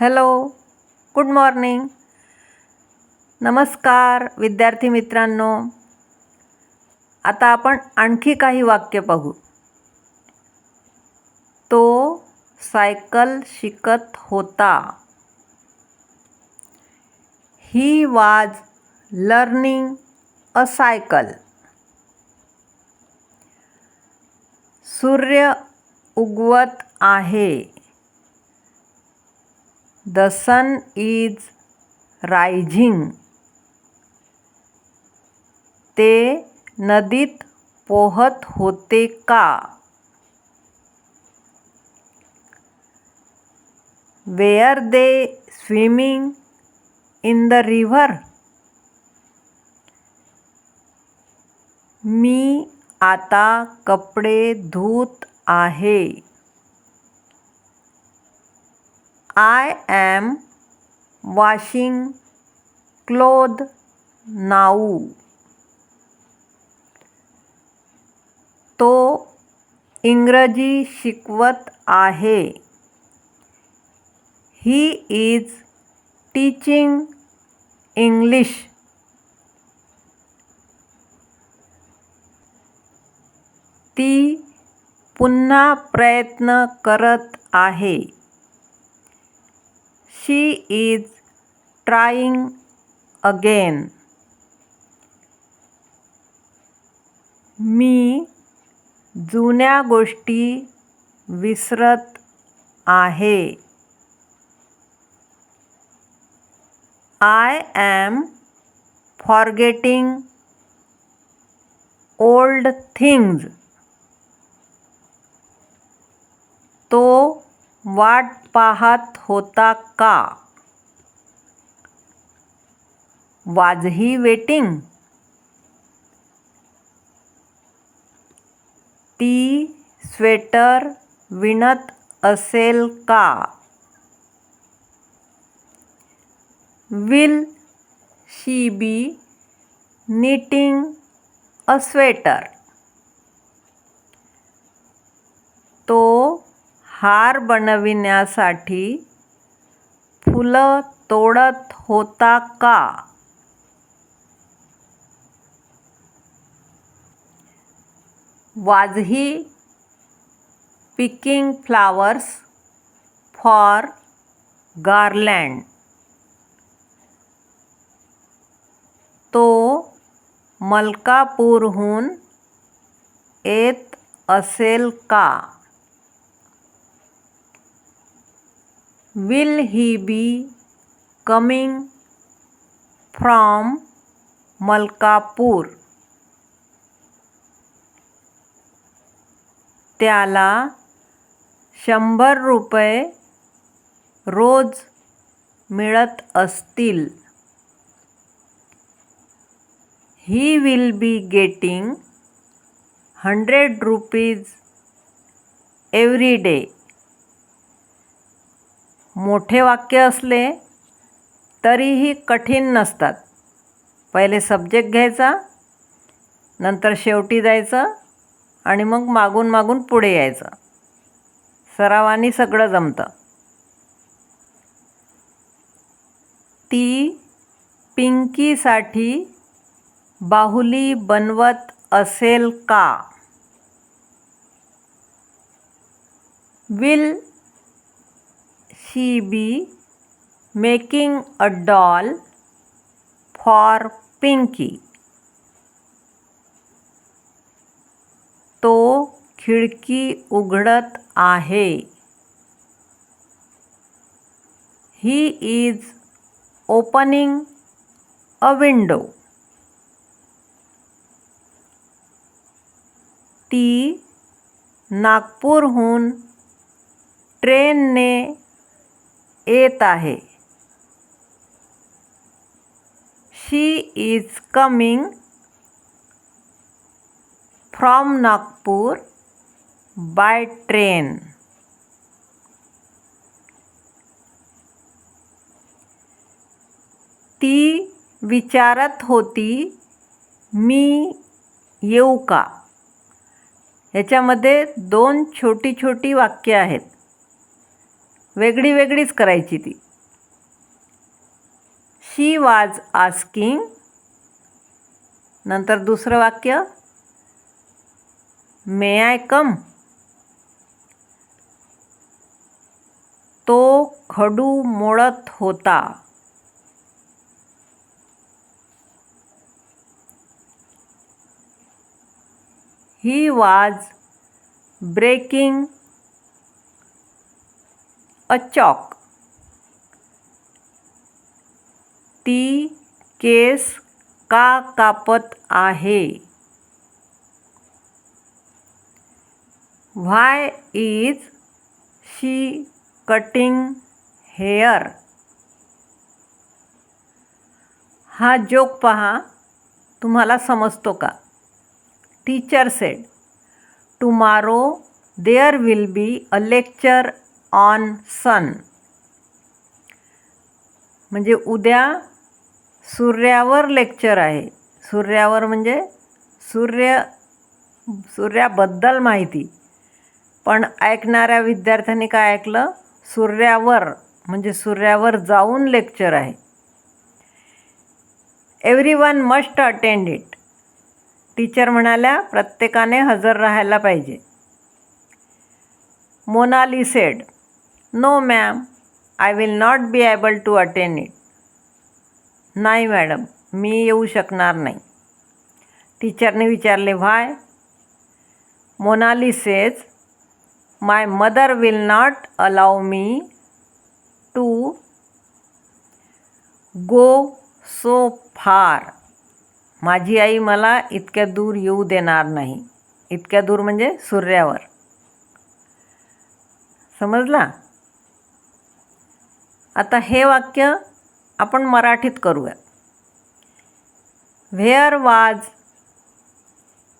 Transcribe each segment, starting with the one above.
Hello good morning. नमस्कार विद्यार्थी मित्रांनो. आता आपण आणखी काही वाक्य पाहू. तो सायकल शिकत होता. He was learning a cycle. सूर्य उगवत आहे. द सन इज़ रायझिंग ते नदीत पोहत होते का? Where they swimming in the river मी आता कपडे धुत आहे. I am washing clothes now तो इंग्रजी शिकवत आहे. ही इज टीचिंग इंग्लिश ती पुन्हा प्रयत्न करत आहे. शी इज़ ट्राईंग अगेन मी जुन्या गोष्टी विसरत आहे. I am forgetting old things तो वाट पाहत होता का? Was he waiting. ती स्वेटर विणत असेल का? Will she be knitting a sweater. तो हार बनविण्यासाठी फुलं तोडत होता का? Was he picking flowers for garland. तो मलकापूरहून येत असेल का? Will he be coming from Malkapur त्याला शंभर रुपये रोज मिळत असतील. He will be getting hundred rupees every day मोठे वाक्य असले तरीही कठीण नसतात. पहिले सब्जेक्ट घ्यायचा नंतर शेवटी जायचं आणि मग मागून मागून पुढे यायचं. सरावानी सगळं जमतं. ती पिंकीसाठी बाहुली बनवत असेल का? Will she be making a doll for Pinky तो खिडकी उघडत आहे. He is opening a window ती नागपूरहून ट्रेनने येत आहे. She is coming from Nagpur by train ती विचारत होती मी येऊ का? ह्याच्यामध्ये दोन छोटी छोटी वाक्य आहेत. वेगळी वेगळीच करायची ती. शी वाज आस्किंग नंतर दुसरं वाक्य मे आय कम तो खडू मोडत होता. He was breaking a chalk. ती केस का कापत आहे? Why is she cutting hair? हा जोक पहा तुम्हाला समजतो का? Teacher said tomorrow there will be a lecture on sun. म्हणजे उद्या सूर्यावर लेक्चर आहे. सूर्यावर म्हणजे सूर्य सूर्याबद्दल माहिती. पण ऐकणाऱ्या विद्यार्थ्यांनी काय ऐकलं? सूर्यावर म्हणजे सूर्यावर जाऊन लेक्चर आहे. Every one must attend it teacher म्हणाल्या प्रत्येकाने हजर राहायला पाहिजे. Monali said no ma'am I will not be able to attend it नाही मॅडम मी येऊ शकणार नाही टीचरने विचारले why Monali says my mother will not allow me to go so far माझी आई मला इतक्या दूर येऊ देणार नाही. इतक्या दूर म्हणजे सूर्यावर. समजला? आता हे वाक्य आपण मराठीत करूया. Where was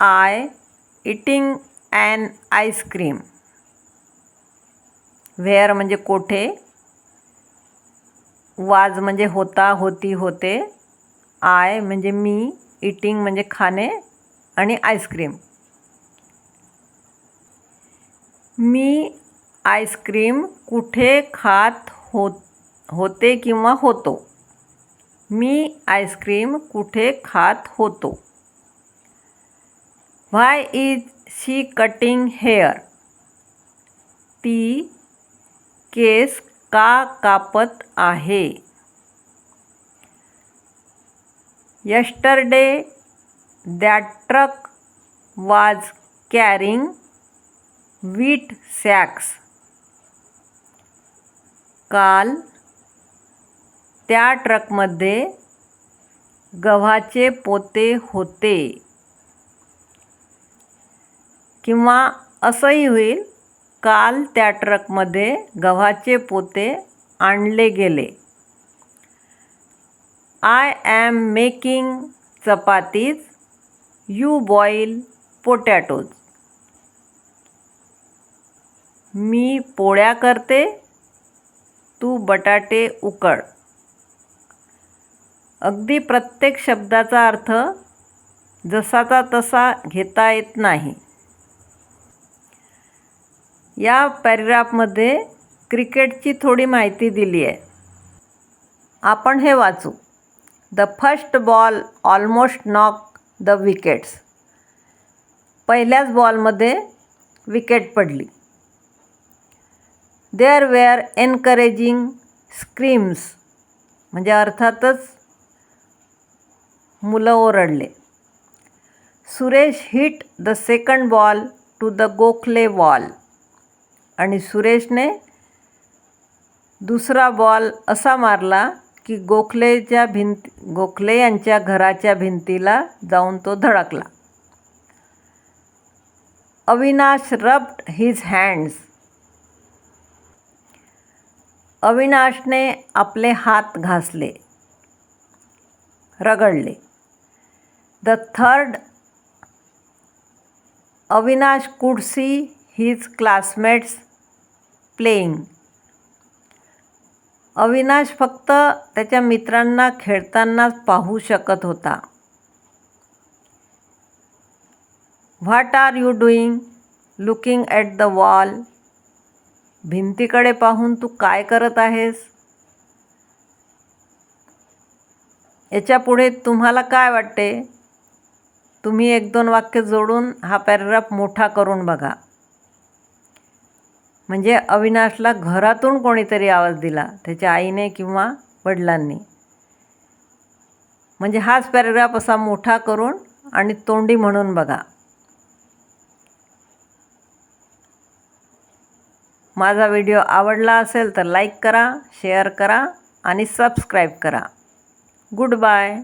I eating an ice cream where म्हणजे कोठे? वाज म्हणजे होता होती होते. आय म्हणजे मी इटिंग म्हणजे खाणे आणि आईस्क्रीम मी आईस्क्रीम कुठे खात होत? होते किंवा होतो. मी आईस्क्रीम कुठे खात होतो? Why is she cutting hair ती केस का कापत आहे? Yesterday that truck was carrying wheat sacks काल त्या ट्रकमध्ये गव्हाचे पोते होते. किंवा असंही होईल काल त्या ट्रकमध्ये गव्हाचे पोते आणले गेले. I am making chapatis you boil potatoes मी पोळ्या करते तू बटाटे उकळ. अगदी प्रत्येक शब्दाचा अर्थ जसाचा तसा घेता येत नाही. या पॅरेग्राफमध्ये क्रिकेटची थोडी माहिती दिली आहे. आपण हे वाचू. The first ball almost knock the wickets. पहिल्याच बॉलमध्ये विकेट पडली. There were encouraging screams. म्हणजे अर्थातच मुलं ओरडले. Suresh hit the second ball to the Gokhale wall आणि सुरेशने दुसरा बॉल असा मारला की गोखलेच्या भिंत गोखले यांच्या घराच्या भिंतीला जाऊन तो धडकला. अविनाश रब्ड हिज हँड्स अविनाशने आपले हात घासले. रगडले. The third Avinash could see his classmates playing Avinash फक्त त्याच्या मित्रांना खेळतानाच पाहू शकत होता. What are you doing looking at the wall भिंतीकडे पाहून तू काय करत आहेस? याच्यापुढे तुम्हाला काय वाटते? तुम्ही एक दोन वाक्य जोडून हा पॅरेग्राफ मोठा करून बघा. म्हणजे अविनाशला घरातून कोणीतरी आवाज दिला त्याच्या आईने किंवा वडिलांनी. म्हणजे हाच पॅरेग्राफ असा मोठा करून आणि तोंडी म्हणून बघा. माझा व्हिडिओ आवडला असेल तर लाईक करा शेअर करा आणि सबस्क्राईब करा. Good bye.